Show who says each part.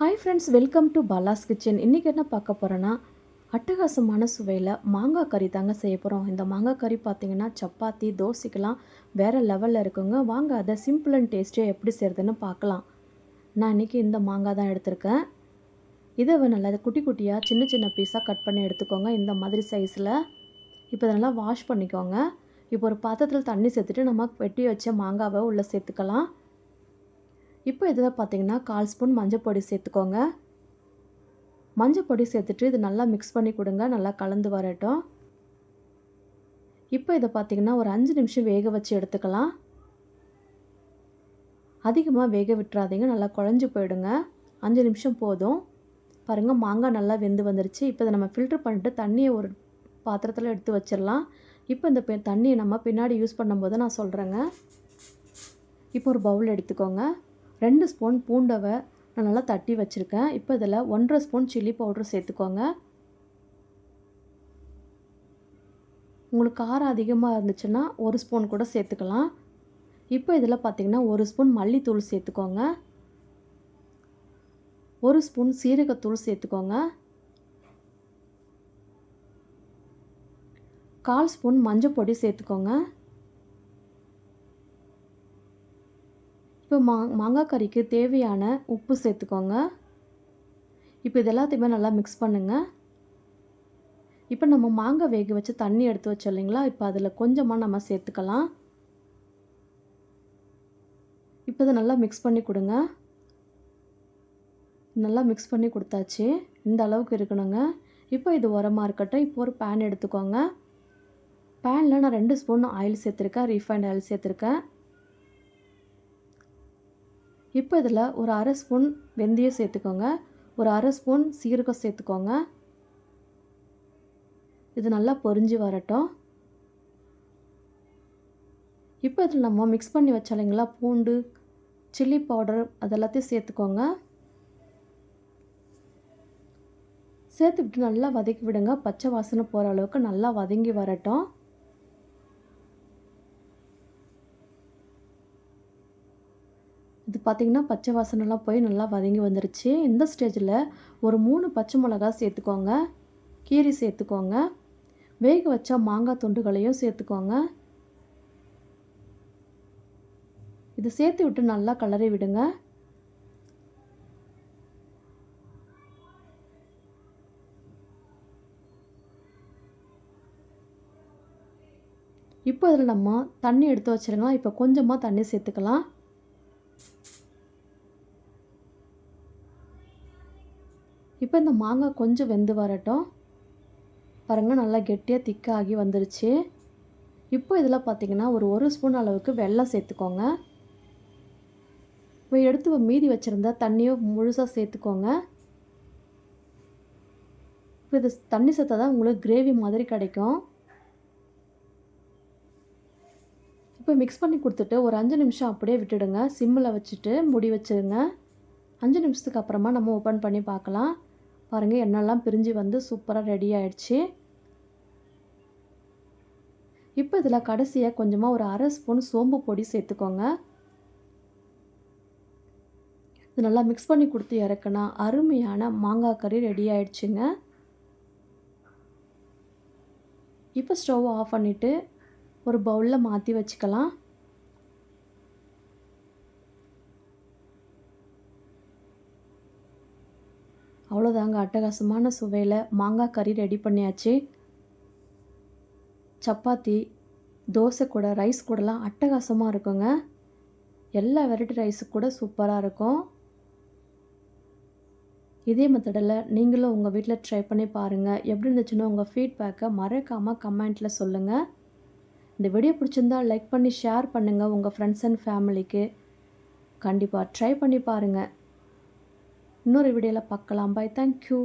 Speaker 1: Hi friends welcome to Bala's kitchen இன்றைக்கி என்ன பார்க்க போகிறேன்னா அட்டகாசமான சுவையில் மாங்காய் கறி தாங்க செய்ய போகிறோம் இந்த மாங்காய் கறி பார்த்தீங்கன்னா சப்பாத்தி தோசைக்கெலாம் வேறு லெவலில் இருக்குங்க. வாங்க அதை சிம்பிள் அண்ட் டேஸ்ட்டே எப்படி செய்கிறதுன்னு பார்க்கலாம். நான் இன்றைக்கி இந்த மாங்காய் தான் எடுத்திருக்கேன். இதை நல்லா குட்டி குட்டியாக சின்ன சின்ன பீஸாக கட் பண்ணி எடுத்துக்கோங்க. இந்த மாதிரி சைஸில் இப்போ இதை நல்லா வாஷ் பண்ணிக்கோங்க. இப்போ ஒரு பாத்திரத்தில் தண்ணி சேர்த்துட்டு நம்ம வெட்டி வச்ச மாங்காவை உள்ளே சேர்த்துக்கலாம். இப்போ இதில் பார்த்தீங்கன்னா கால் ஸ்பூன் மஞ்சள் பொடி சேர்த்துக்கோங்க. மஞ்சள் பொடி சேர்த்துட்டு இது நல்லா மிக்ஸ் பண்ணி கொடுங்க நல்லா கலந்து வரட்டும். இப்போ இதை பார்த்தீங்கன்னா ஒரு அஞ்சு நிமிஷம் வேக வச்சு எடுத்துக்கலாம். அதிகமாக வேக விட்டுறாதீங்க நல்லா குழஞ்சி போயிடுங்க. அஞ்சு நிமிஷம் போதும். பாருங்கள் மாங்காய் நல்லா வெந்து வந்துருச்சு. இப்போ இதை நம்ம ஃபில்ட்ரு பண்ணிட்டு தண்ணியை ஒரு பாத்திரத்தில் எடுத்து வச்சிடலாம். இப்போ இந்த தண்ணியை நம்ம பின்னாடி யூஸ் பண்ணும்போது நான் சொல்கிறேங்க இப்போ ஒரு பவுல் எடுத்துக்கோங்க. ரெண்டு ஸ்பூன் பூண்டவை நான் நல்லா தட்டி வச்சுருக்கேன். இப்போ இதில் ஒன்றரை ஸ்பூன் சில்லி பவுட்ரு சேர்த்துக்கோங்க. உங்களுக்கு காரம் அதிகமாக இருந்துச்சுன்னா ஒரு ஸ்பூன் கூட சேர்த்துக்கலாம். இப்போ இதில் பார்த்திங்கன்னா ஒரு ஸ்பூன் மல்லித்தூள் சேர்த்துக்கோங்க. ஒரு ஸ்பூன் சீரகத்தூள் சேர்த்துக்கோங்க. கால் ஸ்பூன் மஞ்சள் பொடி சேர்த்துக்கோங்க. இப்போ மா மாங்காய் கறிக்கு தேவையான உப்பு சேர்த்துக்கோங்க. இப்போ இது எல்லாத்தையுமே நல்லா மிக்ஸ் பண்ணுங்கள் இப்போ நம்ம மாங்காய் வேக வச்சு தண்ணி எடுத்து வச்சோம் இல்லைங்களா? இப்போ அதில் கொஞ்சமாக நம்ம சேர்த்துக்கலாம். இப்போ இதை நல்லா மிக்ஸ் பண்ணி கொடுங்க. நல்லா மிக்ஸ் பண்ணி கொடுத்தாச்சு. இந்த அளவுக்கு இருக்கணுங்க. இப்போ இது உரமாக இருக்கட்டும். இப்போ ஒரு பேன் எடுத்துக்கோங்க. பேனில் நான் ரெண்டு ஸ்பூன் ஆயில் சேர்த்துருக்கேன். ரீஃபைண்ட் ஆயில் சேர்த்துருக்கேன். இப்போ இதில் ஒரு அரை ஸ்பூன் வெந்தயம் சேர்த்துக்கோங்க. ஒரு அரை ஸ்பூன் சீரகம் சேர்த்துக்கோங்க. இது நல்லா பொரிஞ்சு வரட்டும். இப்போ இதில் நம்ம மிக்ஸ் பண்ணி வச்சாலிங்களா பூண்டு சில்லி பவுடர் அதெல்லாத்தையும் சேர்த்துக்கோங்க. சேர்த்து விட்டு நல்லா வதக்கி விடுங்க. பச்சை வாசனை போகிற அளவுக்கு நல்லா வதங்கி வரட்டும். இது பார்த்திங்கன்னா பச்சை வாசனைலாம் போய் நல்லா வதங்கி வந்துருச்சு. இந்த ஸ்டேஜில் ஒரு மூணு பச்சை மிளகா சேர்த்துக்கோங்க. கீரி சேர்த்துக்கோங்க. வேக வச்ச மாங்காய் துண்டுகளையும் சேர்த்துக்கோங்க. இது சேர்த்து விட்டு நல்லா கலரி விடுங்க. இப்போ இதில் நம்ம தண்ணி எடுத்து வச்சுருங்க இப்போ கொஞ்சமாக தண்ணி சேர்த்துக்கலாம். இப்போ இந்த மாங்காய் கொஞ்சம் வெந்து வரட்டும். பாருங்கள் நல்லா கெட்டியாக திக்காகி வந்துருச்சு. இப்போ இதில் பார்த்திங்கன்னா ஒரு ஒரு ஸ்பூன் அளவுக்கு வெள்ளம் சேர்த்துக்கோங்க. இப்போ எடுத்து மீதி வச்சுருந்தா தண்ணியோ முழுசாக சேர்த்துக்கோங்க. இப்போ இது தண்ணி சேர்த்தா தான் உங்களுக்கு கிரேவி மாதிரி கிடைக்கும். இப்போ மிக்ஸ் பண்ணி கொடுத்துட்டு ஒரு அஞ்சு நிமிஷம் அப்படியே விட்டுடுங்க. சிம்மில் வச்சுட்டு முடி வச்சுருங்க. அஞ்சு நிமிஷத்துக்கு அப்புறமா நம்ம ஓப்பன் பண்ணி பார்க்கலாம். பாருங்கள் எண்ணெய்லாம் பிரிஞ்சு வந்து சூப்பராக ரெடி ஆயிடுச்சு. இப்போ இதில் கடைசியாக கொஞ்சமாக ஒரு அரை ஸ்பூன் சோம்பு பொடி சேர்த்துக்கோங்க. இது நல்லா மிக்ஸ் பண்ணி கொடுத்து இறக்குனா அருமையான மாங்காய் கறி ரெடி ஆயிடுச்சுங்க. இப்போ ஸ்டவ் ஆஃப் பண்ணிவிட்டு ஒரு பவுலில் மாற்றி வச்சுக்கலாம். அவ்வளோதாங்க அட்டகாசமான சுவையில் மாங்காய் கறி ரெடி பண்ணியாச்சு. சப்பாத்தி தோசை கூட ரைஸ் கூடலாம் அட்டகாசமாக இருக்குங்க. எல்லா வெரைட்டி ரைஸு கூட சூப்பராக இருக்கும். இதே மெத்தடில் நீங்களும் உங்கள் வீட்டில் ட்ரை பண்ணி பாருங்கள் எப்படி இருந்துச்சுன்னு உங்கள் ஃபீட்பேக்கை மறக்காமல் கமெண்ட்டில் சொல்லுங்கள் இந்த வீடியோ பிடிச்சிருந்தால் லைக் பண்ணி ஷேர் பண்ணுங்கள் உங்கள் ஃப்ரெண்ட்ஸ் அண்ட் ஃபேமிலிக்கு கண்டிப்பாக ட்ரை பண்ணி பாருங்கள் இன்னொரு வீடியோவில் பார்க்கலாம். Bye thank you